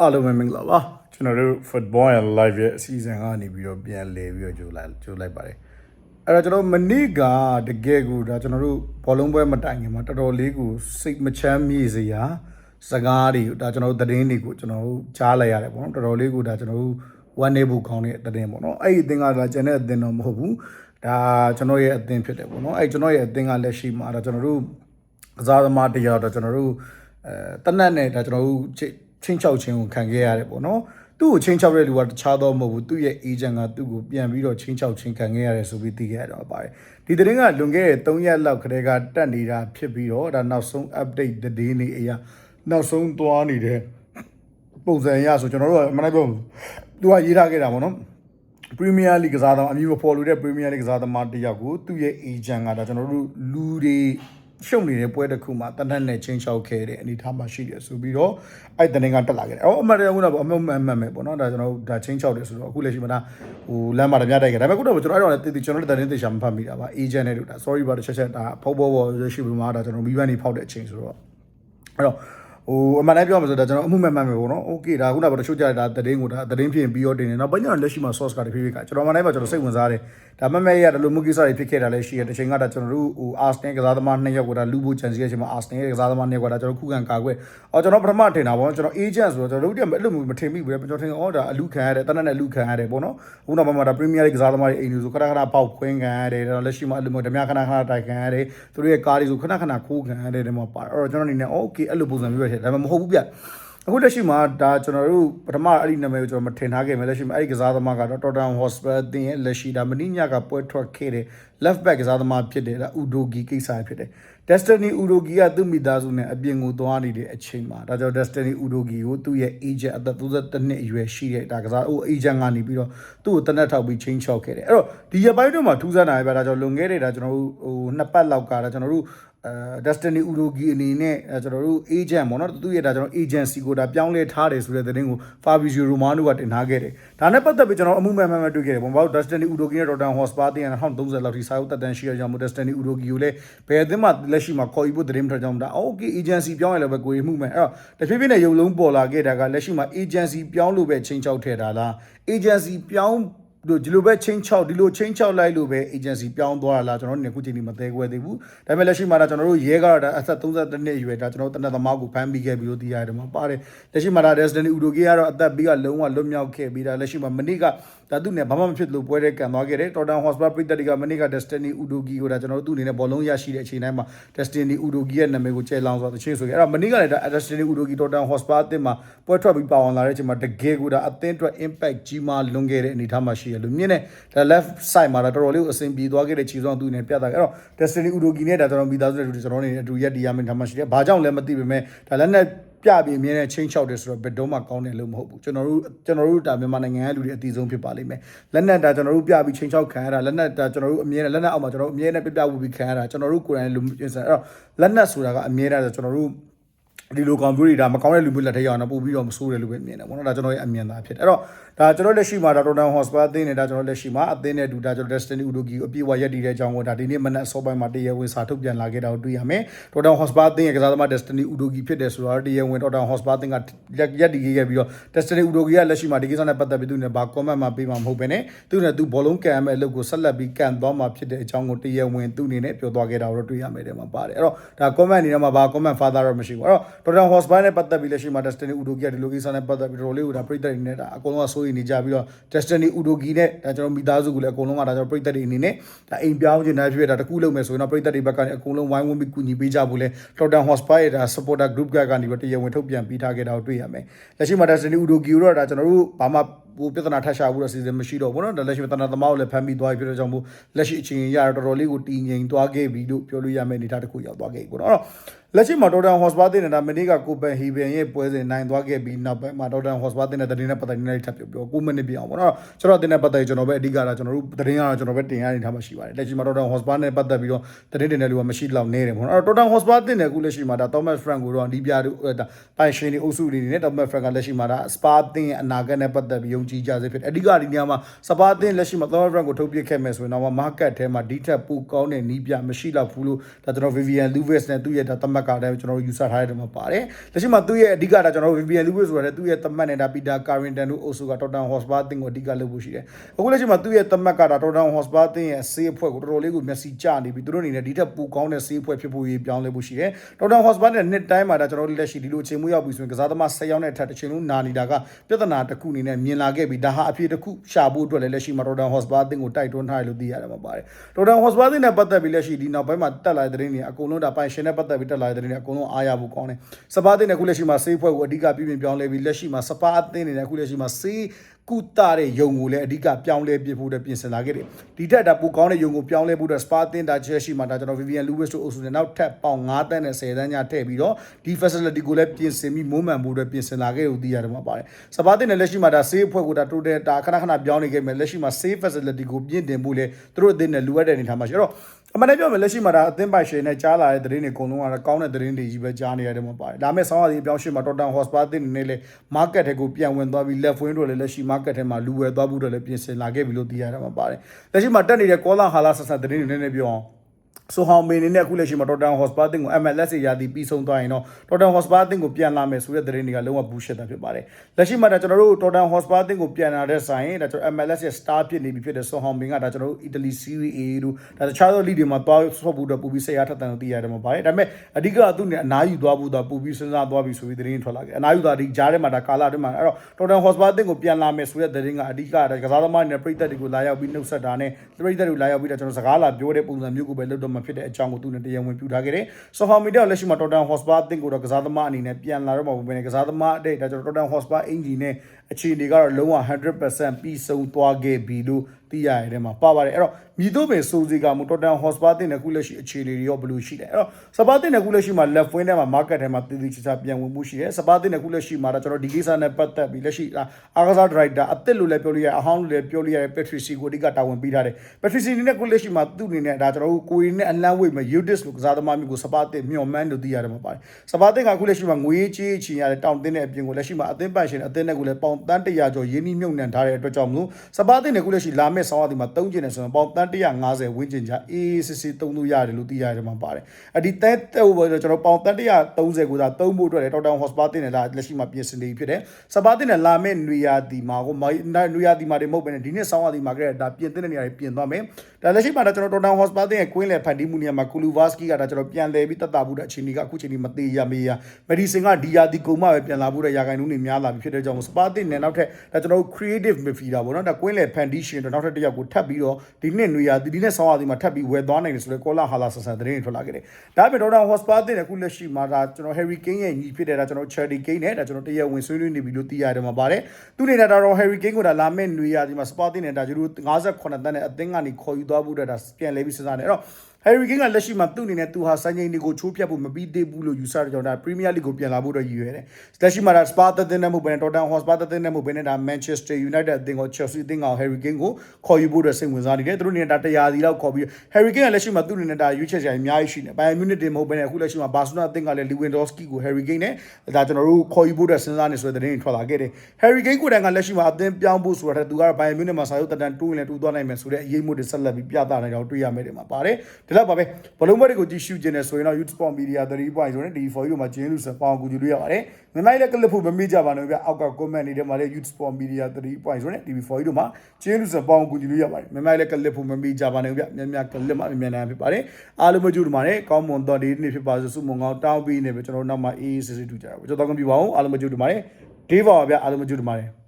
အားလုံးပဲမင်္ဂလာပါကျွန်တော်တို့ football and live ရဲ့အစီအစဉ်ကနေပြီးတော့ပြန်လည်ပြီးတော့ကြိုလိုက်ကြိုလိုက်ပါတယ်အဲ့တော့ကျွန်တော်မနေ့ကတကယ်ကိုဒါကျွန်တော်တို့ဘောလုံးပွဲမတိုင်ခင်မှာတော်တော်လေးကိုစိတ်မချမ်းမြေ့စရာစကားတွေဒါကျွန်တော်တို့သတင်းတွေကိုကျွန်တော်တို့ကြားလိုက်ရတယ်ပေါ့နော်တော်တော်လေးကိုဒါကျွန်တော်တို့ဝမ်းနေဖို့ကောင်းတဲ့သတင်းပေါ့နော်အဲ့ဒီအသင်းကဒါကျန်တဲ့အသင်းတော့မဟုတ်ဘူးဒါကျွန်တော်ရဲ့အသင်းဖြစ်တယ်ပေါ့နော်အဲ့ကျွန်တော်ရဲ့အသင်းကလက်ရှိမှာဒါကျွန်တော်တို့ကစားသမားတရားတော့ကျွန်တော်တို့အဲတနက်နဲ့ဒါကျွန်တော်တို့ ချင်းချောက်ချင်းကိုခံခဲ့ရတယ်ပေါ့နော်သူ့ကိုချင်းချောက်တဲ့လူကတခြားတော့မဟုတ်ဘူးသူ့ရဲ့ agent ကသူ့ကိုပြန်ပြီးတော့ချင်းချောက်ချင်းခံခဲ့ရတယ်ဆိုပြီးသိခဲ့ရတော့ပါတယ်ဒီသတင်းကလွန်ခဲ့တဲ့3ရက်လောက်ခတည်းကတက်နေတာဖြစ်ပြီးတော့ဒါနောက်ဆုံး update သတင်းတွေအရာနောက်ဆုံးသွားနေတဲ့ပုံစံအရဆိုကျွန်တော်တို့ကမနိုင်ဘူးသူကရေးထားခဲ့တာပေါ့နော် Premier League ကစားသမားအမည်မဖော်လို့တဲ့ Premier League ကစားသမားတစ်ယောက်ကိုသူ့ရဲ့ agent ကဒါကျွန်တော်တို့လူတွေ ရှုံနေတဲ့ပွဲတစ်ခုမှာတနက်နဲ့ချင်းချောက်ခဲ့တဲ့အနေအထားမှာရှိတယ်ဆိုပြီးတော့အဲ့တနေ့ကတက်လာခဲ့တယ်။အော်အမှန်တရားခုနကအမှန်မှန်မှန်ပဲပေါ့နော်ဒါကျွန်တော်တို့ဒါချင်းချောက်တယ်ဆိုတော့အခုလက်ရှိမှာဒါဟိုလမ်းမှာတပြတိုက်ခဲ့ဒါပေမဲ့ခုတော့ကျွန်တော်အဲ့တော့လည်းတည်တည်ကျွန်တော်တို့တတင်းတေချာမဖတ်မိတာပါ agent နဲ့တို့ဒါ sorry ပါတစ်ချက်ချက်ဒါဖောက်ဖောက်ပေါ်ရရှိပြီးမှဒါကျွန်တော်မိဘနေဖောက်တဲ့အချိန်ဆိုတော့အဲ့တော့ ဟိုအမှန်တမ်းပြောမှဆိုတော့ကျွန်တော်အမှုမှန်မှန်ပဲပေါ့နော်။ Okay ဒါခုနကတချို့ကြတာတတင်းကိုဒါတတင်းဖြစ်ပြီးတော့တင်နေ။နောက်ပိုင်းကျတော့လက်ရှိမှာ source ကတဖြည်းဖြည်းကကျွန်တော်မှန်တိုင်းမှာကျွန်တော်စိတ်ဝင်စားတယ်။ဒါမမဲရတလို့မှုကိစ္စတွေဖြစ်ခဲ့တာလည်းရှိရတယ်။တစ်ချိန်ကဒါကျွန်တော်တို့ဟို Arsenal ကစားသမားနှစ်ယောက်ကဒါလူဖို့ချန်စီရဲ့အချိန်မှာ Arsenal ရဲ့ကစားသမားနှစ်ယောက်ကဒါကျွန်တော်ခုခံကာကွယ်။အော်ကျွန်တော်ပထမထင်တာပေါ့ကျွန်တော် agent ဆိုတော့ကျွန်တော်တို့တည်းအဲ့လိုမျိုးမထင်မိဘူးလေ။ကျွန်တော်ထင်အော်ဒါအလူခံရတယ်တနက်နဲ့လူခံရတယ်ပေါ့နော်။ခုနောက်ပိုင်းမှာဒါ Premier League ကစားသမားတွေအိမ်လူဆိုခဏခဏပေါက်ခွင်းခံရတယ်။ဒါလက်ရှိမှာအဲ့လိုမျိုးဓမြခဏခဏတိုက်ခံရတယ်။သူတို့ရဲ့ကားတွေဆိုခဏခဏခိုးခံရတယ်တဲ့မှာပါ။အဲ့တော့ကျွန်တော်အနေနဲ့ okay အဲ့လိုပုံစံမျိုးပဲထင်ဒါပေမဲ့မဟုတ်ဘူးဗျ။အခုလက်ရှိမှာဒါကျွန်တော်တို့ပထမအဲ့ဒီနာမည်ကိုကျွန်တော်မထင်ထားခဲ့မယ်လက်ရှိမှာအဲ့ဒီကစားသမားကတော့ Tottenham Hotspur အသင်းရဲ့လက်ရှိဒါမနီညကပွဲထွက်ခဲ့တဲ့ left back ကစားသမားဖြစ်တယ်ဒါ Udogi ကိစ္စဖြစ်တယ် Destiny Udogi ကသူ့မိသားစုနဲ့အပြင်ကိုသွားနေတဲ့အချိန်မှာဒါကြောင့် Destiny Udogi ကိုသူ့ရဲ့ agent အသက်32နှစ်အရွယ်ရှိတဲ့ဒါကစားဟို agent ကနေပြီးတော့သူ့ကိုတနက်ထောက်ပြီး change shot ခဲ့တယ်အဲ့တော့ဒီရပိုင်းတော့မှာထူးဆန်းတာပဲဒါကြောင့်လွန်ခဲ့တဲ့ဒါကျွန်တော်တို့ဟိုနှစ်ပတ်လောက်ကဒါကျွန်တော်တို့အဲ Destiny Udogi အနေနဲ့အဲကျွန်တော်တို့ agent ပေါ့နော်သူရဲ့ဒါကျွန်တော် agency ကိုဒါပြောင်းလဲထားတယ်ဆိုတဲ့သတင်းကို Fabrizio Romano ကတင်ထားခဲ့တယ်ဒါနဲ့ပတ်သက်ပြီးကျွန်တော်အမှုမှန်မှန်မှန်တွေ့ခဲ့တယ်ပေါ့ဘာလို့ Destiny Udogi နဲ့ Tottenham Hotspur တင်2030လောက်ထိစာအုပ်တက်တန်းရှိရကြောင်း Destiny Udogi ကိုလည်းဘယ်အသင်းမှလက်ရှိမှာခေါ်ယူဖို့သတင်းထွက်ကြောင်းဒါ okay agency ပြောင်းရလည်းပဲကိုရီမှုမယ်အဲ့တော့တဖြည်းဖြည်းနဲ့ရုပ်လုံးပေါ်လာခဲ့တာကလက်ရှိမှာ agency ပြောင်းလို့ပဲချိန်ချောက်ထည့်တာလား agency ပြောင်း တို့ဒီလိုပဲချင်းချောက်ဒီလိုချင်းချောက်လိုက်လို့ပဲ agency ပြောင်းသွားတာလားကျွန်တော်တို့ခုချိန်ဒီမသေးခွဲသေးဘူးဒါပေမဲ့လက်ရှိမှာဒါကျွန်တော်တို့ရဲကတော့ဒါအသက်32နှစ်အရွယ်ဒါကျွန်တော်တို့တနက်သမားကိုဖမ်းပြီးခဲ့ပြီးလို့သိရတယ်မှာပါတယ်လက်ရှိမှာဒါ Destiny Udogi ကတော့အသက်ပြီးကလုံးဝလွတ်မြောက်ခဲ့ပြီးဒါလက်ရှိမှာမနေ့ကဒါသူနဲ့ဘာမှမဖြစ်လို့ပွဲတဲ့ကန်သွားခဲ့တယ် Tottenham Hotspur ပြည်သက်တွေကမနေ့က Destiny Udogi ကိုဒါကျွန်တော်တို့သူ့အနေနဲ့ဘောလုံးရရှိတဲ့အချိန်တိုင်းမှာ Destiny Udogi ရဲ့နာမည်ကိုကျဲလောင်းဆိုတော့တချင်းဆိုခဲ့အဲ့တော့မနေ့ကလည်းဒါ Destiny Udogi Tottenham Hotspur အသင်းမှာပွဲထွက်ပြီးပါဝင်လာတဲ့အချိန်မှာတကယ်ကိုဒါအသင်းအတွက် impact ကြီးမားလွန်ခဲ့တဲ့အနေအထားမှာရှိရလို့မြင်နေဒါ left side မှာဒါတော်တော်လေးကိုအဆင်ပြေသွားခဲ့တဲ့ခြေစွမ်းသူနဲ့ပြတ်တာအဲ့တော့ Destiny Udogi နဲ့ဒါကျွန်တော်မိသားစုတွေကျွန်တော်နေအတူရက်တီရမယ်ဒါမှရှိတယ်ဘာကြောင့်လဲမသိပေမဲ့ဒါလည်းနဲ့ပြပြီးအမြဲတမ်းချင်းချောက်တယ်ဆိုတော့ဘယ်တော့မှကောင်းတယ်လို့မဟုတ်ဘူးကျွန်တော်တို့ကျွန်တော်တို့ဒါမြန်မာနိုင်ငံရဲ့လူတွေအတီးဆုံးဖြစ်ပါလိမ့်မယ်လက်နက်ဒါကျွန်တော်တို့ပြပြီးချင်းချောက်ခံရတာလက်နက်ဒါကျွန်တော်တို့အမြဲတမ်းလက်နက်အောက်မှာကျွန်တော်တို့အမြဲတမ်းပြပြဝူပြီးခံရတာကျွန်တော်တို့ကိုယ်တိုင်လူမျိုးစံအဲ့တော့လက်နက်ဆိုတာကအမြဲတမ်းကျွန်တော်တို့ဒီလိုကွန်ပျူတာဒါမကောင်းတဲ့လူမျိုးလက်ထက်ရောက်တော့ပို့ပြီးတော့မဆိုးတယ်လို့ပဲမြင်တယ်ပေါ့နော်ဒါကျွန်တော်ရဲ့အမြင်သာဖြစ်တယ်အဲ့တော့ ဒါကျွန်တော်လက်ရှိမှာဒါ Tottenham Hotspur အသင်းနဲ့ဒါကျွန်တော်လက်ရှိမှာအသင်းနဲ့ဒူဒါကျွန်တော် Destiny Udogi ကိုအပြည့်အဝရက်တည်တဲ့အကြောင်းကိုဒါဒီနေ့မနက်စောပိုင်းမှာတရားဝင်စာထုတ်ပြန်လာခဲ့တာကိုတွေ့ရမယ် Tottenham Hotspur အသင်းရဲ့ကစားသမား Destiny Udogi ဖြစ်တယ်ဆိုတော့တရားဝင် Tottenham Hotspur အသင်းကရက်တည်ခဲ့ပြီးတော့ Destiny Udogi ကလက်ရှိမှာဒီကိစ္စနဲ့ပတ်သက်ပြီးသူနဲ့ဘာ comment မှာပေးမှာမဟုတ်ဘဲနဲ့သူနဲ့သူဘောလုံးကန်မဲ့အလုပ်ကိုဆက်လက်ပြီးကန်သွားမှာဖြစ်တဲ့အကြောင်းကိုတရားဝင်သူအနေနဲ့ပြောသွားခဲ့တာကိုတွေ့ရမယ်တဲ့မှာပါတယ်အဲ့တော့ဒါ comment အနေနဲ့မှာဘာ comment father တော့မရှိဘူးအဲ့တော့ Tottenham Hotspur နဲ့ပတ်သက်ပြီးလက်ရှိမှာ Destiny Udogi ကဒီလိုကိစ္စနဲ့ပတ်သက်ပြီးတော်လေးကိုဒါပြည်သက်တွေနဲ့ဒါအကုန်လုံးကစိုးရိမ်နေကြပြီးတော့ Destiny Udogi နဲ့ဒါကျွန်တော်မိသားစုကလည်းအကုန်လုံးကဒါကျွန်တော်ပြည်သက်တွေအနေနဲ့ဒါအိမ်ပြောင်းခြင်းနဲ့ဖြစ်ဖြစ်ဒါတကူလုံးမယ်ဆိုရင်တော့ပြည်သက်တွေဘက်ကနေအကုန်လုံးဝိုင်းဝန်းပြီးကူညီပေးကြဖို့လဲ Tottenham Hotspur ရဲ့ဒါ supporter group ကနေပြီးတော့တရားဝင်ထုတ်ပြန်ပေးထားခဲ့တာကိုတွေ့ရမယ်လက်ရှိမှာ Destiny Udogi ကိုတော့ဒါကျွန်တော်တို့ဘာမှ ဟိုပြဿနာထပ်ရှာဖို့တော့စီစဉ်မရှိတော့ဘူးเนาะဒါလက်ရှိမှာတနသမားကိုလည်းဖမ်းပြီးသွားပြီဖြစ်တဲ့ကြောင့်မို့လက်ရှိအချိန်ရတော့တော်တော်လေးကိုတည်ငြိမ်သွားခဲ့ပြီလို့ပြောလို့ရမယ့်အနေအထားတစ်ခုရောက်သွားခဲ့ပြီပေါ့เนาะအဲ့တော့လက်ရှိမှာ Tottenham Hotspur တင်နေတာမနေ့ကကိုပန်ဟီဘန်ရဲ့ပွဲစဉ်နိုင်သွားခဲ့ပြီးနောက်ပိုင်းမှာ Tottenham Hotspur တင်တဲ့သတင်းနဲ့ပတ်သက်နေထပ်ပြောပြော9မိနစ်ပြအောင်ပေါ့နော်ကျွန်တော်တင်တဲ့ပတ်သက်ကျွန်တော်ပဲအဓိကတော့ကျွန်တော်တို့သတင်းကတော့ကျွန်တော်ပဲတင်ရနေထားမှရှိပါတယ်လက်ရှိမှာ Tottenham Hotspur နဲ့ပတ်သက်ပြီးတော့သတင်းတင်တဲ့လူကမရှိတော့နေတယ်ပေါ့နော်အဲ့တော့ Tottenham Hotspur တင်တဲ့အခုလက်ရှိမှာဒါ Thomas Frank ကိုတော့ဒီပြတို့ဒါပိုင်ရှင်တွေအုပ်စုတွေနေနဲ့ Thomas Frank ကလက်ရှိမှာဒါ Spa တင်ရဲ့အနာဂတ်နဲ့ပတ်သက်ပြီးယုံ ကြီးကြစေဖြစ်တယ်အဓိကဒီနေရာမှာစပါအသင်းလက်ရှိမှာ Thomas Frank ကိုထုတ်ပြခဲ့မယ်ဆိုရင်တော့ market ထဲမှာဒီထက်ပိုကောင်းတဲ့နီးပြမရှိတော့ဘူးလို့ဒါကျွန်တော် Vivian Lewis နဲ့သူ့ရဲ့ဒါသမတ်ကလည်းကျွန်တော်တို့ယူဆထားတဲ့မှာပါတယ်လက်ရှိမှာသူ့ရဲ့အဓိကဒါကျွန်တော်တို့ Vivian Lewis ဆိုရတဲ့သူ့ရဲ့သမတ်နဲ့ဒါ Peter Carrington တို့အုပ်စုက Tottenham Hotspur အသင်းကိုအဓိကလုပ်ဖို့ရှိတယ်အခုလက်ရှိမှာသူ့ရဲ့သမတ်ကဒါ Tottenham Hotspur အသင်းရဲ့ဆေးအဖွဲ့ကိုတော်တော်လေးကိုမျက်စိကျနေပြီသူတို့အနေနဲ့ဒီထက်ပိုကောင်းတဲ့ဆေးအဖွဲ့ဖြစ်ဖို့ရေးပြောင်းလဲဖို့ရှိတယ် Tottenham Hotspur နဲ့နှစ်တိုင်းမှာဒါကျွန်တော်တို့လက်ရှိဒီလိုအချိန်မှုရောက်ပြီဆိုရင်ကစားသမား၁၀ယောက်နဲ့ထပ်တစ်ချိန်လုံးနာနေတာကပြဿနာတစ်ခုအနေနဲ့မြင်လာခဲ့ပြီဒါဟာအဖြစ်တစ်ခုရှာဖို့အတွက်လည်းလက်ရှိမှာ Tottenham Hotspur အသင်းကိုတိုက်တွန်းထားတယ်လို့သိရတယ်မှာပါတယ် Tottenham Hotspur အသင်းနဲ့ပတ်သက်ပြီးလက်ရှိဒီနောက်ပိုင်းမှာတက်လာတဲ့သတင်းတွေအကုန်လုံးဒါပိုင်ရှင်နဲ့ပတ်သက်ပြီးတက်လာတဲ့သတင်းတွေအကုန်လုံးအားရဖို့ကောင်းတယ်စပါးအသင်းနဲ့အခုလက်ရှိမှာဆေးဖွဲ့ကိုအဓိကပြည်ပြင်ပြောင်းလဲပြီးလက်ရှိမှာစပါးအသင်းတွေနဲ့အခုလက်ရှိမှာဆေး ကုတတဲ့ယုံကိုလည်းအဓိကပြောင်းလဲပြဖို့အတွက်ပြင်ဆင်လာခဲ့တယ်ဒီထက်ဒါပိုကောင်းတဲ့ယုံကိုပြောင်းလဲဖို့အတွက်စပါအသင်းဒါချက်ရှိမှာဒါကျွန်တော် Vivian Lewis တို့အုပ်စုနဲ့နောက်ထပ်ပေါင်9တန်းနဲ့10တန်းညထည့်ပြီးတော့ဒီ facility ကိုလည်းပြင်ဆင်ပြီးမွမ်းမံဖို့အတွက်ပြင်ဆင်လာခဲ့လို့သိရတယ်မှာပါတယ်စပါအသင်းနဲ့လက်ရှိမှာဒါဆေးအဖွဲ့ကိုဒါ total ဒါခဏခဏပြောင်းနေခဲ့မယ်လက်ရှိမှာ safe facility ကိုပြင်တင်ဖို့လေသူတို့အသင်းနဲ့လိုအပ်တဲ့အနေအထားမှာရှိတော့အမှန်တကယ်ပြောမယ်လက်ရှိမှာဒါအသင်းပိုင်ရှင်နဲ့ကြားလာတဲ့သတင်းတွေအကုန်လုံးကတော့ကောင်းတဲ့သတင်းတွေကြီးပဲကြားနေရတယ်မှာပါတယ်ဒါမဲ့ဆောင်းရည်ပြောင်းရှင်မှာ Tottenham Hotspur အသင်းအနေနဲ့လေ market ထဲကိုပြန်ဝင်သွားပြီး left wing တို့လည်းလက်ရှိ market ထဲမှာလူဝယ်သွားဖို့တို့လည်းပြင်ဆင်လာခဲ့ပြီလို့သိရတယ်မှာပါတယ်လက်ရှိမှာတက်နေတဲ့ကောလာဟာလာဆက်ဆက်သတင်းတွေနည်းနည်းပြောအောင် ဆိုဟောင်းမင်းနေနဲ့အခုလက်ရှိမှာ Tottenham Hotspur အသင်းကို MLS ရာသီပြီးဆုံးသွားရင်တော့ Tottenham Hotspur အသင်းကိုပြန်လာမယ်ဆိုတဲ့သတင်းတွေကလုံးဝ bullshit တာဖြစ်ပါတယ်။လက်ရှိမှာဒါကျွန်တော်တို့ Tottenham Hotspur အသင်းကိုပြန်လာတဲ့ဆိုင်ဒါကျွန်တော် MLS ရဲ့ star ဖြစ်နေပြီဖြစ်တဲ့ဆိုဟောင်းမင်းကဒါကျွန်တော်တို့ Italy Serie A တို့ဒါတခြားသော league တွေမှာသွားဆော့ဖို့တော့ပူပြီးစိတ်အားထက်သန်လို့သိရတယ်မှာပါတယ်။ဒါပေမဲ့အဓိကသူ့နဲ့အနားယူသွားဖို့တော့ပူပြီးစဉ်းစားသွားပြီဆိုပြီးသတင်းထွက်လာခဲ့။အနားယူသွားဒီကြားထဲမှာဒါကာလာထဲမှာအဲ့တော့ Tottenham Hotspur အသင်းကိုပြန်လာမယ်ဆိုတဲ့သတင်းကအဓိကဒါကစားသမားတွေနဲ့ပြည်သက်တွေကိုလာရောက်ပြီးနှုတ်ဆက်တာနဲ့ပြည်သက်တွေလာရောက်ပြီးတော့ကျွန်တော်စကားလာပြောတဲ့ပုံစံမျိုးကိုပဲလုပ်တော့မှဖြစ်တဲ့အကြောင်းကိုသူနဲ့တရားဝင်ပြုထားခဲ့တယ်။ဆိုဟောမီတာလက်ရှိမှာ Tottenham Hotspur အသင်းကိုတော့ကစားသမားအနေနဲ့ပြန်လာတော့မှာပဲကစားသမားအတိတ်ဒါကျွန်တော် Tottenham Hotspur အင်ဂျီနဲ့အခြေအနေကတော့လုံးဝ100%ပြီးဆုံးသွားခဲ့ပြီလို့သိရတဲ့မှာပါပါတယ်အဲ့တော့မြည်တို့ပင်စိုးစီကမူ Tottenham Hotspur အသင်းနဲ့ခုလက်ရှိအခြေအနေတွေရောဘယ်လိုရှိလဲအဲ့တော့စပါးအသင်းနဲ့ခုလက်ရှိမှာ left wing ထဲမှာ market ထဲမှာတည်တည်ချာချာပြန်ဝင်မှုရှိတယ်စပါးအသင်းနဲ့ခုလက်ရှိမှာတော့ကျွန်တော်ဒီကိစ္စနဲ့ပတ်သက်ပြီးလက်ရှိအားကစား director အသစ်လို့လည်းပြောလို့ရတယ်အဟောင်းလို့လည်းပြောလို့ရတယ် Patrici ကိုအဓိကတာဝန်ပေးထားတယ် Patrici အနေနဲ့ခုလက်ရှိမှာသူ့အနေနဲ့ဒါကျွန်တော်တို့ကိုရင်းနဲ့အလန်းဝေးမှာ Udis လို့ကစားသမားမျိုးကိုစပါးအသင်းမျှော်မှန်းလို့သိရတယ်မှာပါတယ်စပါးအသင်းကခုလက်ရှိမှာငွေကြေးချင်ရတဲ့တောင်းတင်းတဲ့အပြင်ကိုလက်ရှိမှာအသင်းပိုင်ရှင်အသင်းနဲ့ကိုလည်းပေါင်တန်း100ကျော်ရင်းနှီးမြှုပ်နှံထားတဲ့အတွက်ကြောင့်မလို့စပါးအသင်းနဲ့ခုလက်ရှိလာမယ့်ဆောင်းအသင်းမှာ3ကျင်နေဆိုရင်ပေါင်တန်း150ဝန်းကျင်ကြာအေးစစ်စစ်သုံးလို့ရတယ်လို့သိရတယ်မှာပါတယ်အဒီတဲတဲ့ဟိုကျွန်တော်ပေါင်တန်း130ကိုသာသုံးဖို့အတွက်လည်းတောက်တောင်ဟော့စပါတင်နဲ့လာလက်ရှိမှာပြင်ဆင်နေဖြစ်တယ်စပါတင်နဲ့လာမယ့်နွေရာသီမှာကိုနွေရာသီမှာတွေမဟုတ်ဘဲနဲ့ဒီနှစ်ဆောင်းရာသီမှာကလည်းဒါပြင်တဲ့နေရာတွေပြင်သွားမယ်ဒါလက်ရှိမှာတော့ကျွန်တော်တောက်တောင်ဟော့စပါတင်ရဲ့ကွင်းလေဖန်တီးမှုနေရာမှာကူလူဗာစကီကဒါကျွန်တော်ပြန်လဲပြီးတက်တာဘူးတဲ့အချိန်ကြီးကအခုချိန်ကြီးမသေးရမေးရမက်ဒီဆင်ကဒီယာဒီကုံမှပဲပြန်လာဖို့တဲ့ရာဂိုင်နှုန်းတွေများလာပြီဖြစ်တဲ့ကြောင့်စပါတင်နဲ့နောက်ထပ်ဒါကျွန်တော်တို့ creative midfielder ပေါ့နော်ဒါကွင်းလေဖန်တီးရှင်တော့နောက်ထပ်တစ်ယောက်ကိုထပ်ပြီးတော့ဒီနှစ်နွေရာသီဒီနှစ်ဆောင်းရာသီမှာထပ်ပြီးဝယ်သွားနိုင်တယ်ဆိုတော့ကောလာဟာလာဆဆန်သတင်းတွေထွက်လာခဲ့တယ်။ဒါပေမဲ့ဒေါက်တာဟော့စပါတင်အခုလက်ရှိမှာဒါကျွန်တော် Harry Kane ရဲ့ညီဖြစ်တဲ့ဒါကျွန်တော် Charlie Kane နဲ့ဒါကျွန်တော်တရားဝင်ဆွေးနွေးနေပြီလို့သိရတယ်မှာပါတယ်။သူ့အနေနဲ့ဒါတော့ Harry Kane ကိုဒါလာမယ့်နွေရာသီမှာစပါတင်နဲ့ဒါကျွန်တော်58တန်းနဲ့အသင်းကနေခေါ်ယူသွားဖို့အတွက်ဒါပြန်လဲပြီးစဉ်းစားနေ။အဲ့တော့ Harry Kane ကလက်ရှိမှာသူ့အနေနဲ့သူဟာစံချိန်တွေကိုချိုးပြတ်ဖို့မပြီးသေးဘူးလို့ယူဆတဲ့ကြောင့်ဒါ Premier League ကိုပြန်လာဖို့တော့ရည်ရွယ်တယ်။လက်ရှိမှာဒါ Spa တဲ့တဲ့နဲ့မဟုတ်ဘဲနဲ့ Tottenham Hotspur တဲ့တဲ့နဲ့မဟုတ်ဘဲနဲ့ဒါ Manchester United အသင်းကို Chelsea အသင်းက Harry Kane ကိုခေါ်ယူဖို့အတွက်စိတ်ဝင်စားနေတယ်။သူတို့အနေနဲ့ဒါတရားစီလောက်ခေါ်ပြီး Harry Kane ကလက်ရှိမှာသူ့အနေနဲ့ဒါရွေးချယ်စရာအများကြီးရှိနေ။ Bayern Munich တင်မဟုတ်ဘဲနဲ့အခုလက်ရှိမှာ Barcelona အသင်းကလည်း Lewandowski ကို Harry Kane နဲ့ဒါကျွန်တော်တို့ခေါ်ယူဖို့အတွက်စဉ်းစားနေဆိုတဲ့သတင်းတွေထွက်လာခဲ့တယ်။ Harry Kane ကိုယ်တိုင်ကလက်ရှိမှာအသင်းပြောင်းဖို့ဆိုတာသူကတော့ Bayern Munich မှာစာရုပ်တန်တိုးရင်လည်းတိုးသွားနိုင်မယ်ဆိုတဲ့အရေးမှုတွေဆက်လက်ပြီးပြသနေတော့တွေ့ရမယ်တယ်မှာပါတယ်။ဒီလောက်ပါပဲဘလုံးဘက်တွေကိုကြည့်ရှုခြင်းနဲ့ဆိုရင်တော့ YouTube Sport Media 3.0ဆိုတဲ့ဒီ for you တို့မှာကျင်းလို့ဆိုပေါအောင်ကူကြည့်လို့ရပါတယ်။မြန်မာပြည်လည်းကလစ်ဖို့မမေ့ကြပါနဲ့ဗျအောက်က comment တွေထဲမှာလည်း YouTube Sport Media 3.0ဆိုတဲ့ TV for you တို့မှာကျင်းလို့ဆိုပေါအောင်ကူကြည့်လို့ရပါတယ်။မြန်မာပြည်လည်းကလစ်ဖို့မမေ့ကြပါနဲ့ဗျမြန်မြန်ကလစ်မှမြန်မြန်ဖြစ်ပါတယ်။အားလုံးမကြိုးတမှာနဲ့ကောင်းမွန်တော့ဒီနေ့ဖြစ်ပါစို့စုမုံကောင်းတောင်းပြီးနေပဲကျွန်တော်တို့နောက်မှအေးအေးဆေးဆေးတူကြတာပေါ့ကျွန်တော်တော့ကပြပါအောင်အားလုံးမကြိုးတမှာနဲ့ဒေးပါပါဗျအားလုံးမကြိုးတမှာနဲ့